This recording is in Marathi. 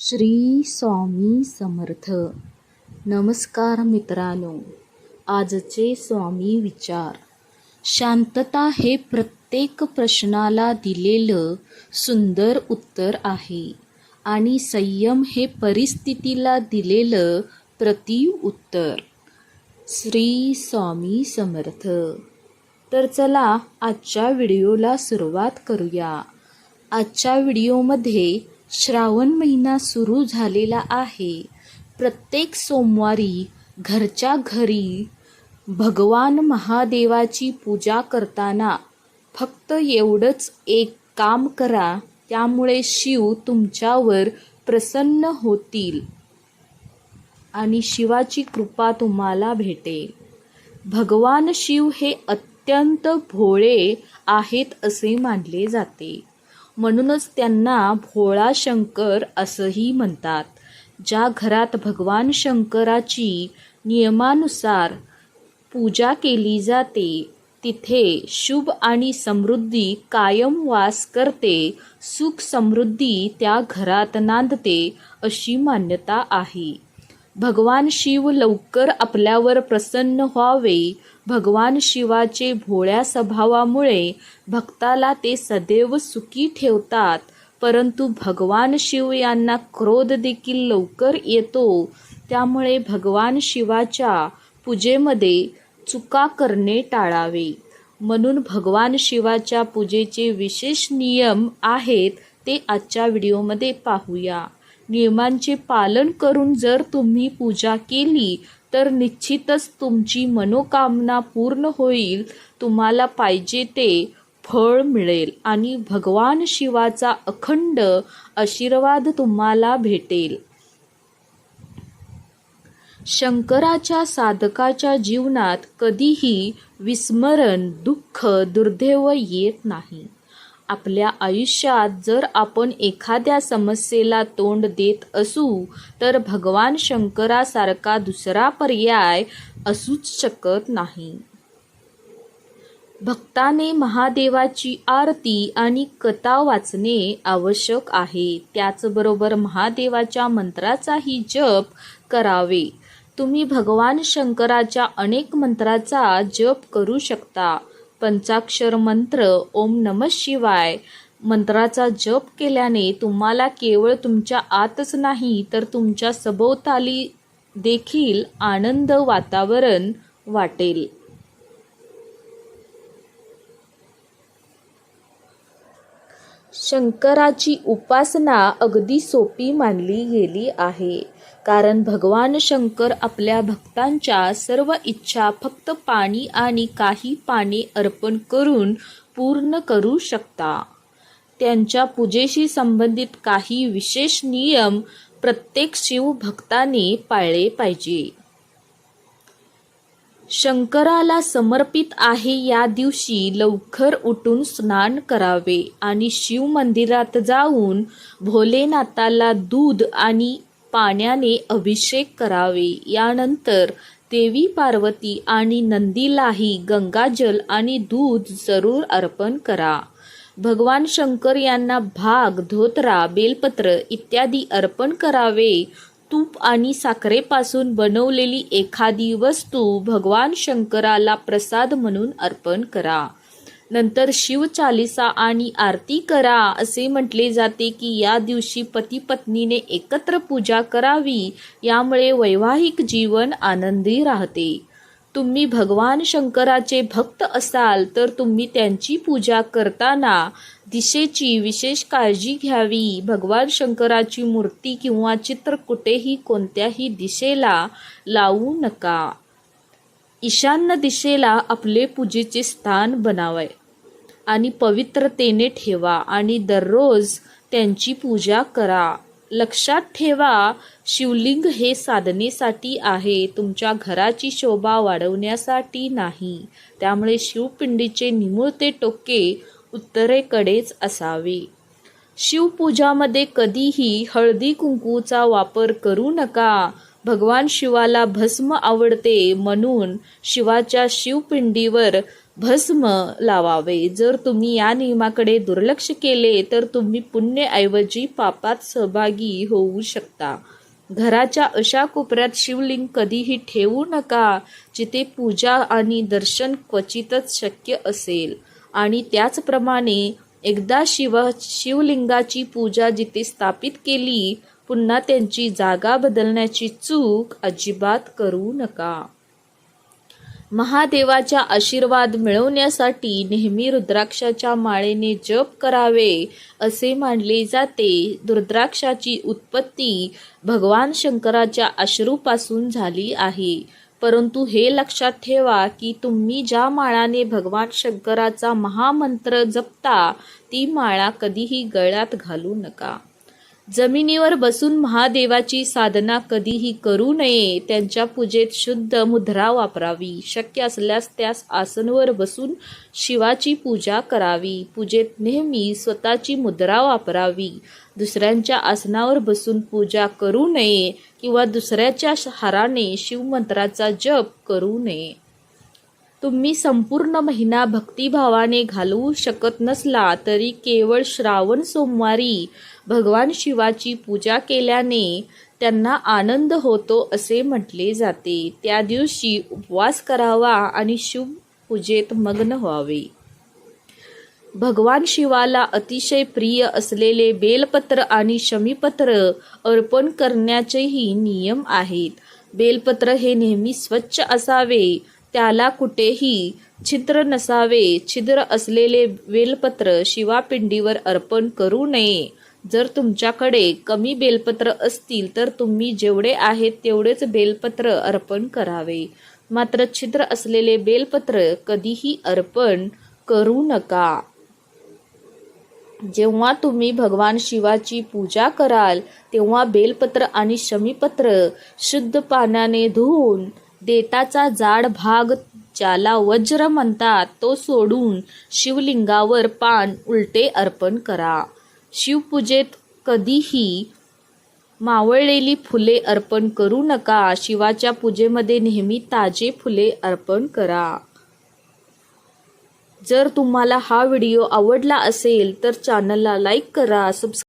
श्री स्वामी समर्थ. नमस्कार मित्रांनो आजचे स्वामी विचार. शांतता हे प्रत्येक प्रश्नाला दिलेलं सुंदर उत्तर आहे आणि संयम हे परिस्थितीला दिलेलं उत्तर. श्री स्वामी समर्थ. तर चला आजच्या व्हिडिओला सुरुवात करूया. आजच्या व्हिडिओमध्ये श्रावण महिना सुरू झालेला आहे. प्रत्येक सोमवारी घरच्या घरी भगवान महादेवाची पूजा करताना फक्त एवढंच एक काम करा त्यामुळे शिव तुमच्यावर प्रसन्न होतील आणि शिवाची कृपा तुम्हाला भेटेल भगवान शिव हे अत्यंत भोळे आहेत असे मानले जाते. म्हणूनच त्यांना भोळा शंकर असंही म्हणतात. ज्या घरात भगवान शंकराची नियमानुसार पूजा केली जाते तिथे शुभ आणि समृद्धी कायम वास करते सुख समृद्धी त्या घरात नांदते अशी मान्यता आहे. भगवान शिव लवकर आपल्यावर प्रसन्न व्हावे भगवान शिवाचे भोळ्या स्वभावामुळे भक्ताला ते सदैव सुखी ठेवतात. परंतु भगवान शिव यांना क्रोध देखील लवकर येतो. त्यामुळे भगवान शिवाच्या पूजेमध्ये चुका करणे टाळावे. म्हणून भगवान शिवाच्या पूजेचे विशेष नियम आहेत ते आजच्या व्हिडिओमध्ये पाहूया. नियमांचे पालन करून जर तुम्ही पूजा केली तर निश्चितच तुमची मनोकामना पूर्ण होईल. तुम्हाला पाहिजे ते फळ मिळेल आणि भगवान शिवाचा अखंड आशीर्वाद तुम्हाला भेटेल. शंकराच्या साधकाच्या जीवनात कधीही विस्मरण दुःख दुर्दैव येत नाही. आपल्या आयुष्यात जर आपण एखाद्या समस्येला तोंड देत असू तर भगवान शंकरासारखा दुसरा पर्याय असूच शकत नाही. भक्ताने महादेवाची आरती आणि कथा वाचणे आवश्यक आहे. त्याचबरोबर महादेवाच्या मंत्राचाही जप करावे. तुम्ही भगवान शंकराच्या अनेक मंत्राचा जप करू शकता. पंचाक्षर मंत्र ओम नम शिवाय. मंत्राचा जप केल्याने तुम्हाला केवळ तुमच्या आतच नाही तर तुमच्या सभोवताली देखील आनंद वातावरण वाटेल. शंकराची उपासना अगदी सोपी मानली गेली आहे. कारण भगवान शंकर आपल्या भक्तांच्या सर्व इच्छा फक्त पाणी आणि काही पाणी अर्पण करून पूर्ण करू शकता. त्यांच्या पूजेशी संबंधित काही विशेष नियम प्रत्येक शिवभक्ताने पाळले पाहिजे. शंकराला समर्पित आहे या दिवशी लवकर उठून स्नान करावे आणि शिव मंदिरात जाऊन भोलेनाथाला दूध आणि पाण्याने अभिषेक करावे. यानंतर देवी पार्वती आणि नंदीलाही गंगाजल आणि दूध जरूर अर्पण करा. भगवान शंकर यांना भाग धोतरा बेलपत्र इत्यादी अर्पण करावे. तूप आणि साखरेपासून बनवलेली एखादी वस्तू भगवान शंकराला प्रसाद म्हणून अर्पण करा. नंतर शिवचालिसा आणि आरती करा असे म्हटले जाते की या दिवशी पती पत्नीने एकत्र पूजा करावी यामुळे वैवाहिक जीवन आनंदी राहते. तुम्ही भगवान शंकराचे भक्त असाल तर तुम्ही त्यांची पूजा करताना दिशेची विशेष काळजी घ्यावी. भगवान शंकराची मूर्ती किंवा चित्र कुठेही कोणत्याही दिशेला लावू नका. ईशान्य दिशेला आपले पूजेचे स्थान बनावे आणि पवित्रतेने ठेवा आणि दररोज त्यांची पूजा करा. लक्षात ठेवा शिवलिंग हे साधनेसाठी आहे. तुमच्या घराची शोभा वाढवण्यासाठी नाही. त्यामुळे शिवपिंडीचे निमुळते टोके उत्तरेकडेच असावे. शिवपूजामध्ये कधीही हळदी कुंकूचा वापर करू नका. भगवान शिवाला भस्म आवडते म्हणून शिवाच्या शिवपिंडीवर भस्म लावावे. जर तुम्ही या नियमाकडे दुर्लक्ष केले तर तुम्ही पुण्यऐवजी पापात सहभागी होऊ शकता. घराच्या अशा कोपऱ्यात शिवलिंग कधीही ठेवू नका जिथे पूजा आणि दर्शन क्वचितच शक्य असेल. आणि त्याचप्रमाणे एकदा शिव शिवलिंगाची पूजा जिथे स्थापित केली पुन्हा त्यांची जागा बदलण्याची चूक अजिबात करू नका. महादेवाचा आशीर्वाद मिळवण्यासाठी नेहमी रुद्राक्षाच्या माळेने जप करावे असे मानले जाते. रुद्राक्षाची उत्पत्ती भगवान शंकराच्या अश्रूपासून झाली आहे. परंतु हे लक्षात ठेवा की तुम्ही ज्या माळाने भगवान शंकराचा महामंत्र जपता ती माळा कधीही गळ्यात घालू नका. जमिनीवर बसून महादेवाची साधना कधीही करू नये त्यांच्या पूजेत शुद्ध मुद्रा वापरावी. शक्य असल्यास त्यास आसनवर बसून शिवाची पूजा करावी. पूजेत नेहमी स्वतःची मुद्रा वापरावी. दुसऱ्यांच्या आसनावर बसून पूजा करू नये किंवा दुसऱ्याच्या हाराने शिवमंत्राचा जप करू नये. तुम्ही संपूर्ण महिना भक्तिभावाने घालवू शकत नसला तरी केवळ श्रावण सोमवारी भगवान शिवाची पूजा केल्याने त्यांना आनंद होतो असे म्हटले जाते. त्या दिवशी उपवास करावा आणि शुभ पूजेत मग्न व्हावे. भगवान शिवाला अतिशय प्रिय असलेले बेलपत्र आणि शमीपत्र अर्पण करण्याचेही नियम आहेत. बेलपत्र हे नेहमी स्वच्छ असावे त्याला कुठेही छिद्र नसावे. छिद्र असलेले बेलपत्र शिवापिंडीवर अर्पण करू नये. जर तुमच्याकडे कमी बेलपत्र असतील तर तुम्ही जेवढे आहेत तेवढेच बेलपत्र अर्पण करावे. मात्र छिद्र असलेले बेलपत्र कधीही अर्पण करू नका. जेव्हा तुम्ही भगवान शिवाची पूजा कराल तेव्हा बेलपत्र आणि शमीपत्र शुद्ध पाण्याने धुवून देताचा जाड भाग ज्याला वज्र म्हणतात तो सोडून शिवलिंगावर पान उलटे अर्पण करा. शिवपूजेत कधीही मावळलेली फुले अर्पण करू नका. शिवाच्या पूजेमध्ये नेहमी ताजे फुले अर्पण करा. जर तुम्हाला हा व्हिडिओ आवडला असेल तर चॅनलला लाईक करा. सबस्क्राईब